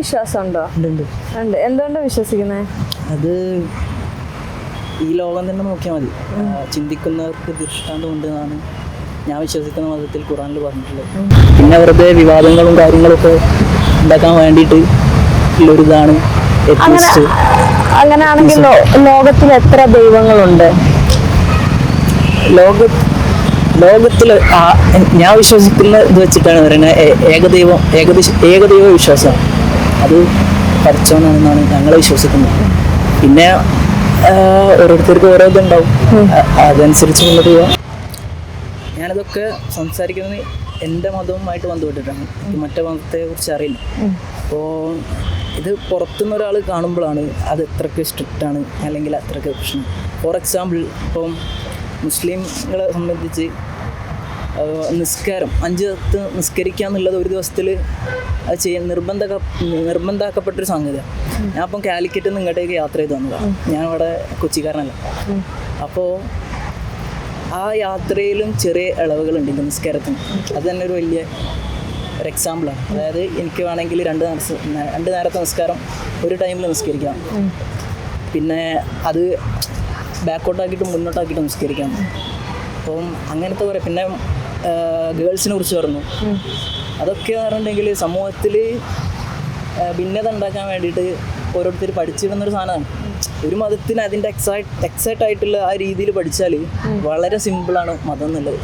വിശ്വാസം ഉണ്ടോ എന്തുകൊണ്ടാണ് വിശ്വസിക്കുന്നത് അത് ഈ ലോകം തന്നെ നോക്കിയാൽ മതി. ചിന്തിക്കുന്നവർക്ക് ദൃഷ്ടാന്തം ഉണ്ട് എന്നാണ് ഞാൻ വിശ്വസിക്കുന്ന മതത്തിൽ ഖുറാനിൽ പറഞ്ഞിട്ടുള്ളത്. പിന്നെ വെറുതെ വിവാദങ്ങളും കാര്യങ്ങളും ഒക്കെ ഉണ്ടാക്കാൻ വേണ്ടിയിട്ട് ഉള്ളൊരിതാണ്. അങ്ങനെയാണെങ്കിൽ ലോകത്തിൽ എത്ര ദൈവങ്ങളുണ്ട്? ലോക ലോകത്തിൽ ഞാൻ വിശ്വസിക്കുന്ന ഇത് വെച്ചിട്ടാണ് പറയുന്നത്. ഏകദൈവം ഏകദേശ ഏകദൈവ വിശ്വാസമാണ് അത് പഠിച്ചോന്നാണെന്നാണ് ഞങ്ങൾ വിശ്വസിക്കുന്നത്. പിന്നെ ഓരോരുത്തർക്ക് ഓരോ ഇതുണ്ടാവും. അതനുസരിച്ച് മുന്നോട്ട് പോവാം ഞാനിതൊക്കെ സംസാരിക്കുന്നത് എന്റെ മതവുമായിട്ട് ബന്ധപ്പെട്ടിട്ടാണ്. എനിക്ക് മറ്റേ മതത്തെ കുറിച്ച് അറിയില്ല. അപ്പോൾ ഇത് പുറത്തുനിന്ന് ഒരാൾ കാണുമ്പോഴാണ് അത് എത്രക്ക് സ്ട്രിക്റ്റ് ആണ് അല്ലെങ്കിൽ അത്രയ്ക്ക് പ്രശ്നം. ഫോർ എക്സാമ്പിൾ ഇപ്പം മുസ്ലിങ്ങളെ സംബന്ധിച്ച് നിസ്കാരം. അഞ്ച് തത്ത് നിസ്കരിക്കുക എന്നുള്ളത് ഒരു ദിവസത്തിൽ അത് ചെയ്യാൻ നിർബന്ധ നിർബന്ധമാക്കപ്പെട്ടൊരു സംഗതിയാണ് ഞാൻ അപ്പം കാലിക്കറ്റ് നിന്ന് ഇങ്ങോട്ടേക്ക് യാത്ര ചെയ്ത് വന്നതാണ് ഞാൻ ഇവിടെ കൊച്ചിക്കാരനല്ല. അപ്പോൾ ആ യാത്രയിലും ചെറിയ ഇളവുകളുണ്ട് ഇത് നിസ്കാരത്തിന്. അത് തന്നെ ഒരു വലിയ ഒരു എക്സാമ്പിളാണ് അതായത് എനിക്ക് വേണമെങ്കിൽ രണ്ട് നേരം രണ്ട് നേരത്തെ നിസ്കാരം ഒരു ടൈമിൽ നിസ്കരിക്കാം. പിന്നെ അത് ബാക്കോട്ടാക്കിയിട്ട് മുന്നോട്ടാക്കിയിട്ട് നിസ്കരിക്കാം. അപ്പം അങ്ങനത്തെ കുറേ പിന്നെ ഗേൾസിനെ കുറിച്ച് പറഞ്ഞു. അതൊക്കെ പറഞ്ഞിട്ടുണ്ടെങ്കിൽ സമൂഹത്തിൽ ഭിന്നത ഉണ്ടാക്കാൻ വേണ്ടിയിട്ട് ഓരോരുത്തർ പഠിച്ചിരുന്നൊരു സാധനമാണ്. ഒരു മതത്തിന് അതിന്റെ എക്സൈറ്റ് എക്സൈറ്റ് ആയിട്ടുള്ള ആ രീതിയിൽ പഠിച്ചാൽ വളരെ സിമ്പിളാണ് മതം എന്നുള്ളത്.